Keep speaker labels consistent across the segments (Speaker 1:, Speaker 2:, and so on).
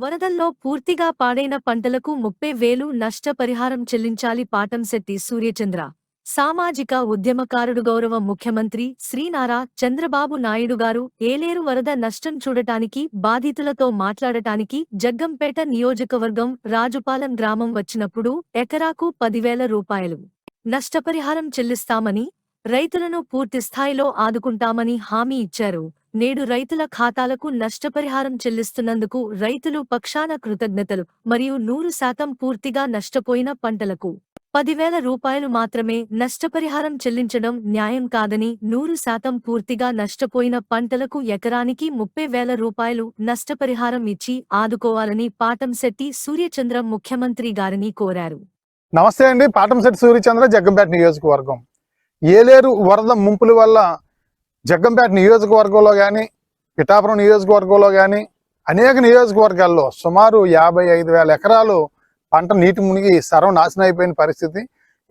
Speaker 1: వరదల్లో పూర్తిగా పాడైన పంటలకు ముప్పై వేలు నష్టపరిహారం చెల్లించాలి పాటంశెట్టి సూర్యచంద్ర. సామాజిక ఉద్యమకారుడు గౌరవ ముఖ్యమంత్రి శ్రీనారా చంద్రబాబు నాయుడు గారు ఏలేరు వరద నష్టం చూడటానికి బాధితులతో మాట్లాడటానికి జగ్గంపేట నియోజకవర్గం రాజుపాలెం గ్రామం వచ్చినప్పుడు ఎకరాకు పదివేల రూపాయలు నష్టపరిహారం చెల్లిస్తామని రైతులను పూర్తిస్థాయిలో ఆదుకుంటామని హామీ ఇచ్చారు. నేడు రైతుల ఖాతాలకు నష్టపరిహారం చెల్లిస్తున్నందుకు రైతులు పక్షాన కృతజ్ఞతలు మరియు నూరు శాతం పూర్తిగా నష్టపోయిన పంటలకు పదివేల రూపాయలు మాత్రమే నష్టపరిహారం చెల్లించడం న్యాయం కాదని నూరు శాతం పూర్తిగా నష్టపోయిన పంటలకు ఎకరానికి ముప్పై వేల రూపాయలు నష్టపరిహారం ఇచ్చి ఆదుకోవాలని పాటంశెట్టి సూర్యచంద్ర ముఖ్యమంత్రి గారిని కోరారు.
Speaker 2: నమస్తే అండి. పాటంశెట్టి సూర్యచంద్ర జగ్గంపేట నియోజకవర్గం. ఏలేరు వరద ముంపుల వల్ల జగ్గంపేట నియోజకవర్గంలో కానీ పిఠాపురం నియోజకవర్గంలో కానీ అనేక నియోజకవర్గాల్లో సుమారు యాభై ఐదు వేల ఎకరాలు పంట నీటి మునిగి సర్వనాశనం అయిపోయిన పరిస్థితి.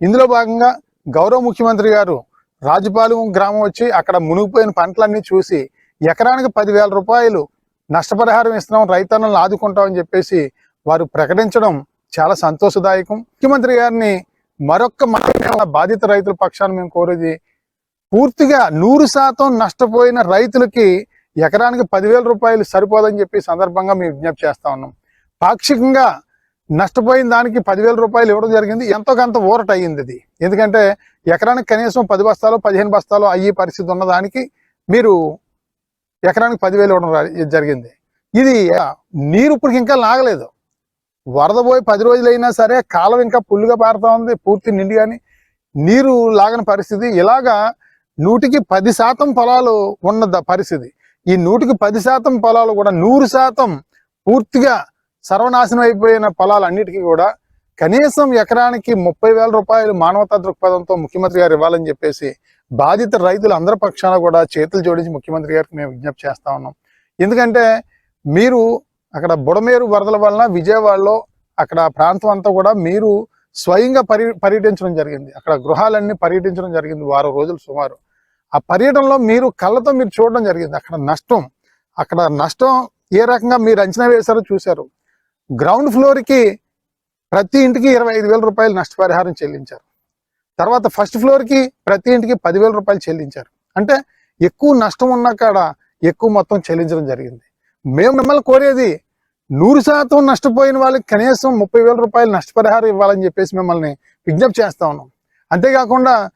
Speaker 2: ఇందులో భాగంగా గౌరవ ముఖ్యమంత్రి గారు రాజుపాలెం గ్రామం వచ్చి అక్కడ మునిగిపోయిన పంటలన్నీ చూసి ఎకరానికి పదివేల రూపాయలు నష్టపరిహారం ఇస్తున్నాం రైతన్నలను ఆదుకుంటామని చెప్పేసి వారు ప్రకటించడం చాలా సంతోషదాయకం. ముఖ్యమంత్రి గారిని మరొక్క మాట బాధిత రైతుల పక్షాన్ని మేము కోరేది పూర్తిగా నూరు శాతం నష్టపోయిన రైతులకి ఎకరానికి పదివేల రూపాయలు సరిపోదని చెప్పి సందర్భంగా మేము విజ్ఞప్తి చేస్తా ఉన్నాం. పాక్షికంగా నష్టపోయిన దానికి పదివేల రూపాయలు ఇవ్వడం జరిగింది. ఎంతో కొంత ఊరట అయ్యింది ఇది. ఎందుకంటే ఎకరానికి కనీసం పది బస్తాలు పదిహేను బస్తాలు అయ్యే పరిస్థితి ఉన్నదానికి మీరు ఎకరానికి పదివేలు ఇవ్వడం జరిగింది. ఇది నీరు ఇప్పుడు ఇంకా లాగలేదు. వరద పోయి పది రోజులైనా సరే కాలం ఇంకా పుల్లుగా పారుతూ ఉంది. పూర్తి నిండి కానీ నీరు లాగని పరిస్థితి. ఇలాగా నూటికి పది శాతం పొలాలు ఉన్న పరిస్థితి. ఈ నూటికి పది శాతం పొలాలు కూడా నూరు శాతం పూర్తిగా సర్వనాశనం అయిపోయిన పొలాలన్నిటికీ కూడా కనీసం ఎకరానికి ముప్పై వేల రూపాయలు మానవతా దృక్పథంతో ముఖ్యమంత్రి గారు ఇవ్వాలని చెప్పేసి బాధిత రైతులు అందరి పక్షాన కూడా చేతులు జోడించి ముఖ్యమంత్రి గారికి మేము విజ్ఞప్తి చేస్తా ఉన్నాం. ఎందుకంటే మీరు అక్కడ బుడమేరు వరదల వలన విజయవాడలో అక్కడ ప్రాంతం అంతా కూడా మీరు స్వయంగా పర్య పర్యటించడం జరిగింది. అక్కడ గృహాలన్నీ పర్యటించడం జరిగింది వారం రోజులు సుమారు. ఆ పర్యటనలో మీరు కళ్ళతో మీరు చూడడం జరిగింది. అక్కడ నష్టం. అక్కడ నష్టం ఏ రకంగా మీరు అంచనా వేశారో చూశారు. గ్రౌండ్ ఫ్లోర్కి ప్రతి ఇంటికి ఇరవై ఐదు వేల రూపాయలు నష్టపరిహారం చెల్లించారు. తర్వాత ఫస్ట్ ఫ్లోర్కి ప్రతి ఇంటికి పదివేల రూపాయలు చెల్లించారు. అంటే ఎక్కువ నష్టం ఉన్న కాడ ఎక్కువ మొత్తం చెల్లించడం జరిగింది. మేము మిమ్మల్ని కోరేది నూరు శాతం నష్టపోయిన వాళ్ళకి కనీసం ముప్పై వేల రూపాయలు నష్టపరిహారం ఇవ్వాలని చెప్పేసి మిమ్మల్ని విజ్ఞప్తి చేస్తా ఉన్నాం. అంతేకాకుండా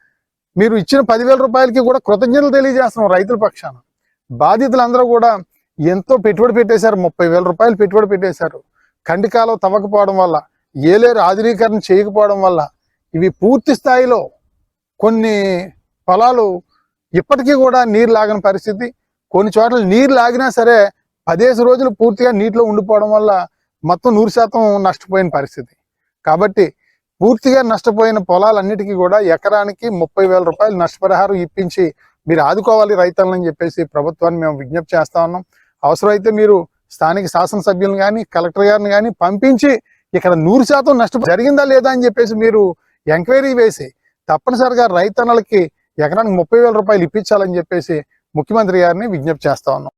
Speaker 2: మీరు ఇచ్చిన పదివేల రూపాయలకి కూడా కృతజ్ఞతలు తెలియజేస్తున్నాం రైతుల పక్షాన. బాధితులందరూ కూడా ఎంతో పెట్టుబడి పెట్టేశారు ముప్పై వేల రూపాయలు పెట్టుబడి పెట్టేశారు. కండికాలం తవ్వకపోవడం వల్ల ఏలేరు ఆధునీకరణ చేయకపోవడం వల్ల ఇవి పూర్తి స్థాయిలో కొన్ని పొలాలు ఇప్పటికీ కూడా నీరు లాగని పరిస్థితి. కొన్ని చోట్ల నీరు లాగినా సరే పదేసి రోజులు పూర్తిగా నీటిలో ఉండిపోవడం వల్ల మొత్తం నూరు శాతం నష్టపోయిన పరిస్థితి. కాబట్టి పూర్తిగా నష్టపోయిన పొలాలన్నిటికీ కూడా ఎకరానికి ముప్పై వేల రూపాయలు నష్టపరిహారం ఇప్పించి మీరు ఆదుకోవాలి రైతులని చెప్పేసి ప్రభుత్వాన్ని మేము విజ్ఞప్తి చేస్తా ఉన్నాం. అవసరమైతే మీరు స్థానిక శాసనసభ్యులను కానీ కలెక్టర్ గారిని కానీ పంపించి ఇక్కడ నూరు శాతం నష్టం జరిగిందా లేదా అని చెప్పేసి మీరు ఎంక్వైరీ వేసి తప్పనిసరిగా రైతన్నలకి ఎకరానికి ముప్పై వేల రూపాయలు ఇప్పించాలని చెప్పేసి ముఖ్యమంత్రి గారిని విజ్ఞప్తి చేస్తా ఉన్నాం.